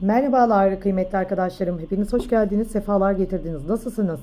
Merhabalar kıymetli arkadaşlarım. Hepiniz hoş geldiniz. Sefalar getirdiniz. Nasılsınız?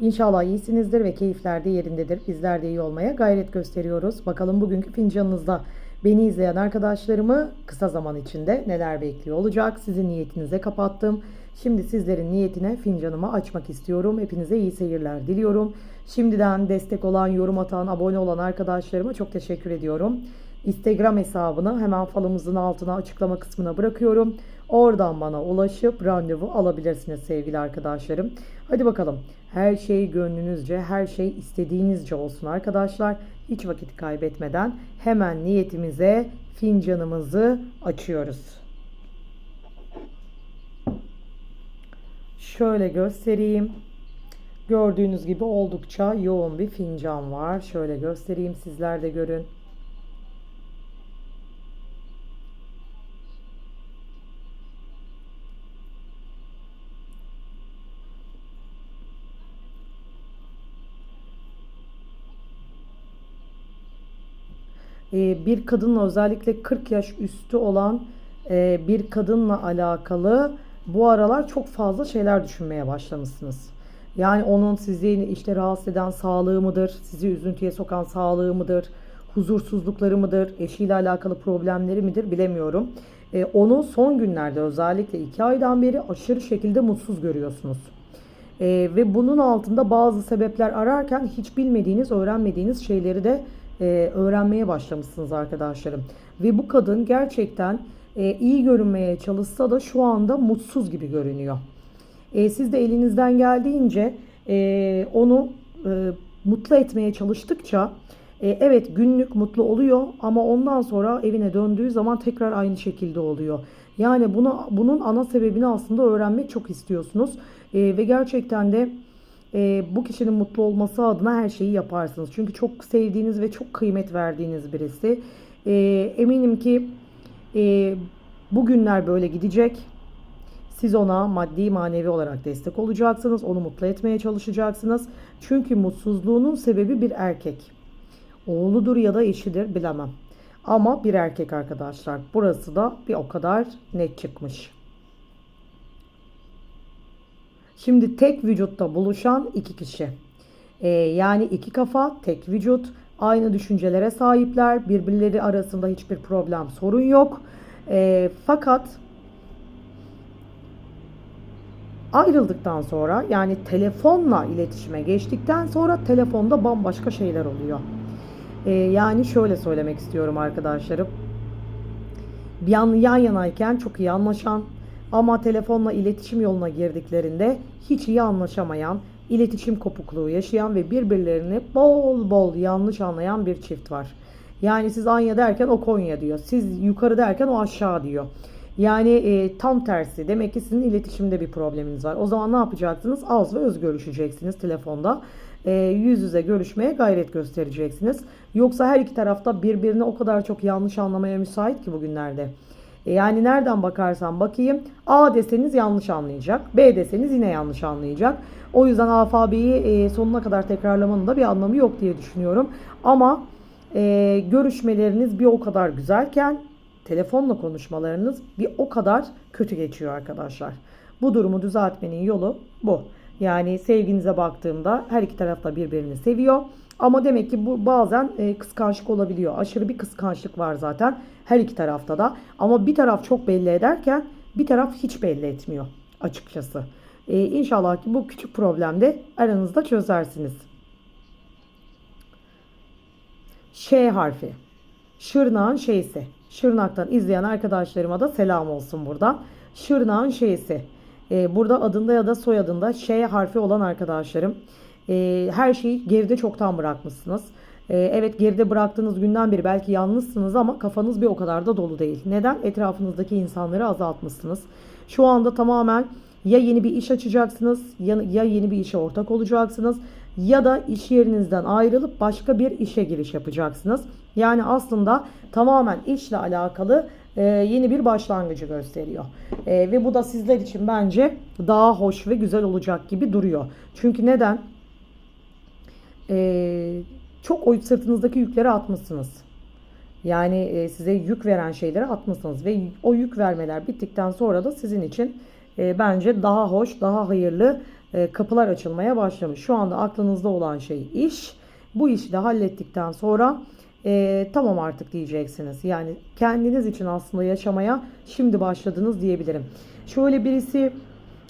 İnşallah iyisinizdir ve keyifler de yerindedir. Bizler de iyi olmaya gayret gösteriyoruz. Bakalım bugünkü fincanınızda beni izleyen arkadaşlarımı kısa zaman içinde neler bekliyor olacak? Sizin niyetinize kapattım. Şimdi sizlerin niyetine fincanımı açmak istiyorum. Hepinize iyi seyirler diliyorum. Şimdiden destek olan, yorum atan, abone olan arkadaşlarıma çok teşekkür ediyorum. Instagram hesabını hemen falımızın altına açıklama kısmına bırakıyorum. Oradan bana ulaşıp randevu alabilirsiniz sevgili arkadaşlarım. Hadi bakalım. Her şey gönlünüzce, her şey istediğinizce olsun arkadaşlar. Hiç vakit kaybetmeden hemen niyetimize fincanımızı açıyoruz. Şöyle göstereyim. Gördüğünüz gibi oldukça yoğun bir fincan var. Şöyle göstereyim sizler de görün. Ee, bir kadınla özellikle 40 yaş üstü olan e, bir kadınla alakalı bu aralar çok fazla şeyler düşünmeye başlamışsınız. Yani onun sizi işte rahatsız eden sağlığı mıdır, sizi üzüntüye sokan sağlığı mıdır, huzursuzlukları mıdır, eşiyle alakalı problemleri midir bilemiyorum. Ee, onu son günlerde özellikle 2 aydan beri aşırı şekilde mutsuz görüyorsunuz. Ee, ve bunun altında bazı sebepler ararken hiç bilmediğiniz, öğrenmediğiniz şeyleri de e, öğrenmeye başlamışsınız arkadaşlarım. Ve bu kadın gerçekten e, iyi görünmeye çalışsa da şu anda mutsuz gibi görünüyor. E, siz de elinizden geldiğince e, onu e, mutlu etmeye çalıştıkça e, evet günlük mutlu oluyor ama ondan sonra evine döndüğü zaman tekrar aynı şekilde oluyor. Yani bunu bunun ana sebebini aslında öğrenmek çok istiyorsunuz E, ve gerçekten de e, bu kişinin mutlu olması adına her şeyi yaparsınız. Çünkü çok sevdiğiniz ve çok kıymet verdiğiniz birisi. E, eminim ki e, bu böyle gidecek. Siz ona maddi manevi olarak destek olacaksınız. Onu mutlu etmeye çalışacaksınız. Çünkü mutsuzluğunun sebebi bir erkek. Oğludur ya da eşidir bilemem. Ama bir erkek arkadaşlar. Burası da bir o kadar net çıkmış. Şimdi tek vücutta buluşan iki kişi. Ee, yani iki kafa, tek vücut, aynı düşüncelere sahipler. Birbirleri arasında hiçbir problem, sorun yok. Ee, fakat ayrıldıktan sonra yani telefonla iletişime geçtikten sonra telefonda bambaşka şeyler oluyor. Ee, yani şöyle söylemek istiyorum arkadaşlarım. Bir yan, yan yanayken çok iyi anlaşan ama telefonla iletişim yoluna girdiklerinde hiç iyi anlaşamayan, iletişim kopukluğu yaşayan ve birbirlerini bol bol yanlış anlayan bir çift var. Yani siz Anya derken o Konya diyor. Siz yukarı derken o aşağı diyor. Yani e, tam tersi. Demek ki sizin iletişimde bir probleminiz var. O zaman ne yapacaksınız? Az ve öz görüşeceksiniz telefonda. E, yüz yüze görüşmeye gayret göstereceksiniz. Yoksa her iki tarafta birbirini o kadar çok yanlış anlamaya müsait ki bugünlerde. E, yani nereden bakarsan bakayım A deseniz yanlış anlayacak. B deseniz yine yanlış anlayacak. O yüzden alfabeyi e, sonuna kadar tekrarlamanın da bir anlamı yok diye düşünüyorum. Ama e, görüşmeleriniz bir o kadar güzelken telefonla konuşmalarınız bir o kadar kötü geçiyor arkadaşlar. Bu durumu düzeltmenin yolu bu. Yani sevginize baktığımda her iki taraf da birbirini seviyor. Ama demek ki bu bazen e, kıskançlık olabiliyor. Aşırı bir kıskançlık var zaten her iki tarafta da. Ama bir taraf çok belli ederken bir taraf hiç belli etmiyor açıkçası. E, inşallah ki bu küçük problemde aranızda çözersiniz. Ş harfi. Şırnağın şeysi. Şırnak'tan izleyen arkadaşlarıma da selam olsun buradan. Şırnağın şeysi. Ee, burada adında ya da soyadında Ş harfi olan arkadaşlarım. Ee, her şeyi geride çoktan bırakmışsınız. Ee, evet geride bıraktığınız günden beri belki yalnızsınız ama kafanız bir o kadar da dolu değil. Neden? Etrafınızdaki insanları azaltmışsınız. Şu anda tamamen ya yeni bir iş açacaksınız ya, ya yeni bir işe ortak olacaksınız ya da iş yerinizden ayrılıp başka bir işe giriş yapacaksınız. Yani aslında tamamen işle alakalı e, yeni bir başlangıcı gösteriyor. E, ve bu da sizler için bence daha hoş ve güzel olacak gibi duruyor. Çünkü neden? E, çok o sırtınızdaki yükleri atmışsınız. Yani e, size yük veren şeyleri atmışsınız ve o yük vermeler bittikten sonra da sizin için e, bence daha hoş, daha hayırlı e, kapılar açılmaya başlamış. Şu anda aklınızda olan şey iş. Bu işi de hallettikten sonra e, tamam artık diyeceksiniz. Yani kendiniz için aslında yaşamaya şimdi başladınız diyebilirim. Şöyle birisi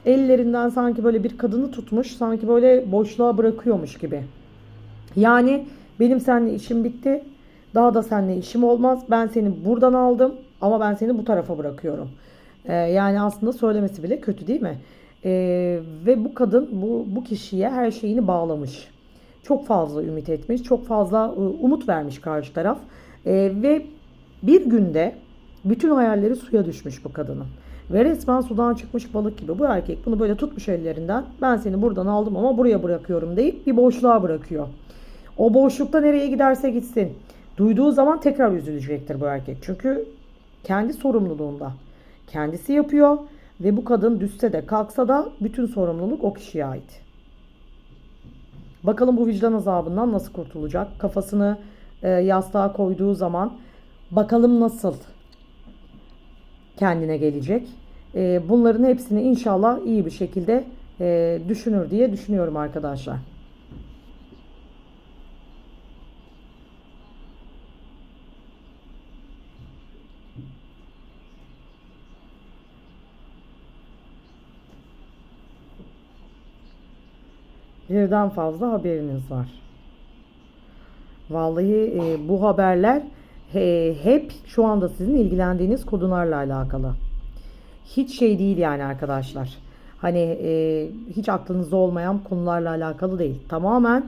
ellerinden sanki böyle bir kadını tutmuş, sanki böyle boşluğa bırakıyormuş gibi. Yani benim seninle işim bitti. Daha da seninle işim olmaz. Ben seni buradan aldım ama ben seni bu tarafa bırakıyorum. Ee, yani aslında söylemesi bile kötü değil mi? Ee, ve bu kadın bu, bu kişiye her şeyini bağlamış. Çok fazla ümit etmiş. Çok fazla e, umut vermiş karşı taraf. Ee, ve bir günde bütün hayalleri suya düşmüş bu kadının. Ve resmen sudan çıkmış balık gibi bu erkek bunu böyle tutmuş ellerinden. Ben seni buradan aldım ama buraya bırakıyorum deyip bir boşluğa bırakıyor. O boşlukta nereye giderse gitsin. Duyduğu zaman tekrar üzülecektir bu erkek. Çünkü kendi sorumluluğunda. Kendisi yapıyor ve bu kadın düşse de kalksa da bütün sorumluluk o kişiye ait. Bakalım bu vicdan azabından nasıl kurtulacak? Kafasını e, yastığa koyduğu zaman bakalım nasıl kendine gelecek. E, bunların hepsini inşallah iyi bir şekilde e, düşünür diye düşünüyorum arkadaşlar. Birden fazla haberiniz var. Vallahi e, bu haberler e, hep şu anda sizin ilgilendiğiniz konularla alakalı. Hiç şey değil yani arkadaşlar. Hani e, hiç aklınızda olmayan konularla alakalı değil. Tamamen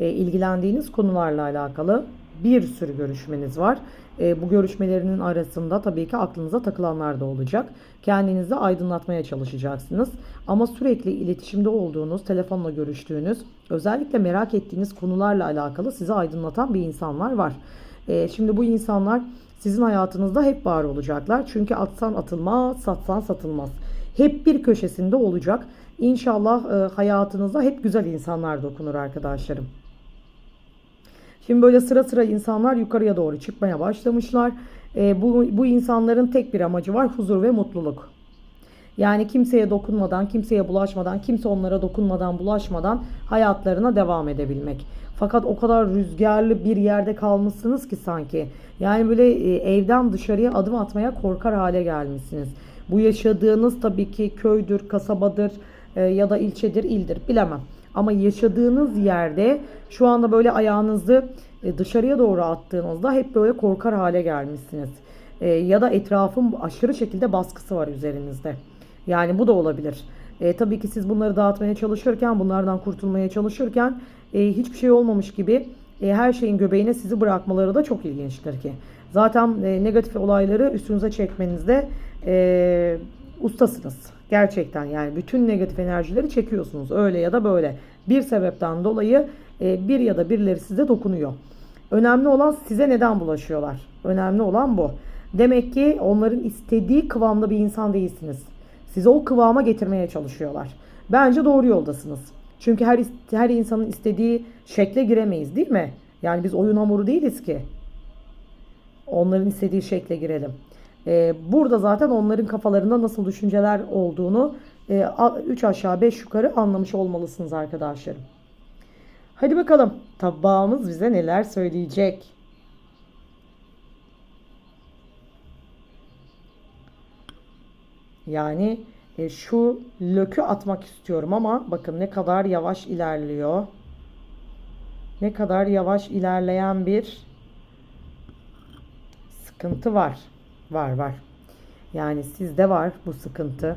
e, ilgilendiğiniz konularla alakalı bir sürü görüşmeniz var. E, bu görüşmelerinin arasında tabii ki aklınıza takılanlar da olacak. Kendinizi aydınlatmaya çalışacaksınız. Ama sürekli iletişimde olduğunuz, telefonla görüştüğünüz, özellikle merak ettiğiniz konularla alakalı sizi aydınlatan bir insanlar var. E, şimdi bu insanlar sizin hayatınızda hep var olacaklar. Çünkü atsan atılmaz, satsan satılmaz. Hep bir köşesinde olacak. İnşallah e, hayatınıza hep güzel insanlar dokunur arkadaşlarım. Şimdi böyle sıra sıra insanlar yukarıya doğru çıkmaya başlamışlar. E, bu, bu insanların tek bir amacı var huzur ve mutluluk. Yani kimseye dokunmadan, kimseye bulaşmadan, kimse onlara dokunmadan, bulaşmadan hayatlarına devam edebilmek. Fakat o kadar rüzgarlı bir yerde kalmışsınız ki sanki. Yani böyle e, evden dışarıya adım atmaya korkar hale gelmişsiniz. Bu yaşadığınız tabii ki köydür, kasabadır e, ya da ilçedir, ildir bilemem. Ama yaşadığınız yerde şu anda böyle ayağınızı e, dışarıya doğru attığınızda hep böyle korkar hale gelmişsiniz. E, ya da etrafın aşırı şekilde baskısı var üzerinizde. Yani bu da olabilir. E, tabii ki siz bunları dağıtmaya çalışırken, bunlardan kurtulmaya çalışırken e, hiçbir şey olmamış gibi e, her şeyin göbeğine sizi bırakmaları da çok ilginçtir ki. Zaten e, negatif olayları üstünüze çekmenizde e, ustasınız. Gerçekten yani bütün negatif enerjileri çekiyorsunuz öyle ya da böyle. Bir sebepten dolayı e, bir ya da birileri size dokunuyor. Önemli olan size neden bulaşıyorlar. Önemli olan bu. Demek ki onların istediği kıvamda bir insan değilsiniz. Sizi o kıvama getirmeye çalışıyorlar. Bence doğru yoldasınız. Çünkü her her insanın istediği şekle giremeyiz değil mi? Yani biz oyun hamuru değiliz ki. Onların istediği şekle girelim. Ee, burada zaten onların kafalarında nasıl düşünceler olduğunu 3 e, aşağı 5 yukarı anlamış olmalısınız arkadaşlarım. Hadi bakalım tabağımız bize neler söyleyecek. Yani e, şu lökü atmak istiyorum ama bakın ne kadar yavaş ilerliyor. Ne kadar yavaş ilerleyen bir sıkıntı var. Var var. Yani sizde var bu sıkıntı.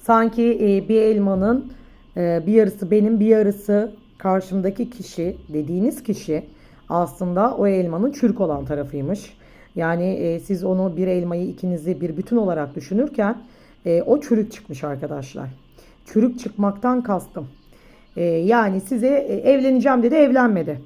Sanki e, bir elmanın e, bir yarısı benim bir yarısı karşımdaki kişi dediğiniz kişi aslında o elmanın çürük olan tarafıymış. Yani e, siz onu bir elmayı ikinizi bir bütün olarak düşünürken e, o çürük çıkmış arkadaşlar. Çürük çıkmaktan kastım. E, yani size e, evleneceğim dedi evlenmedi.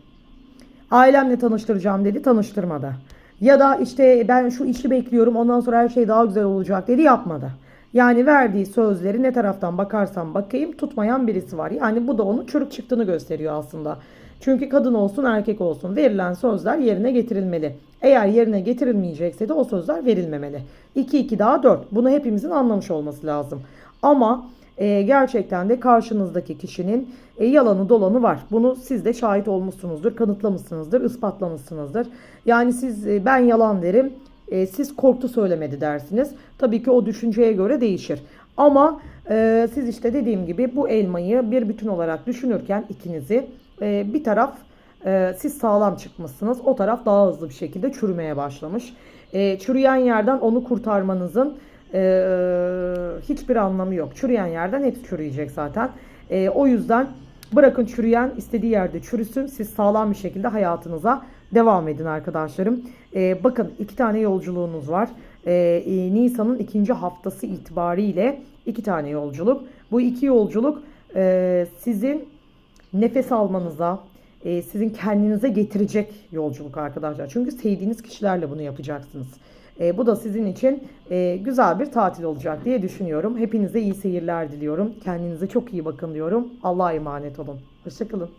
Ailemle tanıştıracağım dedi tanıştırmadı. Ya da işte ben şu işi bekliyorum ondan sonra her şey daha güzel olacak dedi yapmadı. Yani verdiği sözleri ne taraftan bakarsam bakayım tutmayan birisi var. Yani bu da onun çürük çıktığını gösteriyor aslında. Çünkü kadın olsun erkek olsun verilen sözler yerine getirilmeli. Eğer yerine getirilmeyecekse de o sözler verilmemeli. 2 2 daha 4. Bunu hepimizin anlamış olması lazım. Ama e, gerçekten de karşınızdaki kişinin e, yalanı dolanı var. Bunu siz de şahit olmuşsunuzdur, kanıtlamışsınızdır, ispatlamışsınızdır. Yani siz e, ben yalan derim, e, siz korktu söylemedi dersiniz. Tabii ki o düşünceye göre değişir. Ama e, siz işte dediğim gibi bu elmayı bir bütün olarak düşünürken ikinizi e, bir taraf e, siz sağlam çıkmışsınız. O taraf daha hızlı bir şekilde çürümeye başlamış. E, çürüyen yerden onu kurtarmanızın e, hiçbir anlamı yok. Çürüyen yerden hepsi çürüyecek zaten. E, o yüzden bırakın çürüyen istediği yerde çürüsün. Siz sağlam bir şekilde hayatınıza devam edin arkadaşlarım. E, bakın iki tane yolculuğunuz var. E, Nisan'ın ikinci haftası itibariyle iki tane yolculuk. Bu iki yolculuk e, sizin nefes almanıza, e, sizin kendinize getirecek yolculuk arkadaşlar. Çünkü sevdiğiniz kişilerle bunu yapacaksınız. E, bu da sizin için e, güzel bir tatil olacak diye düşünüyorum. Hepinize iyi seyirler diliyorum. Kendinize çok iyi bakın diyorum. Allah'a emanet olun. Hoşçakalın.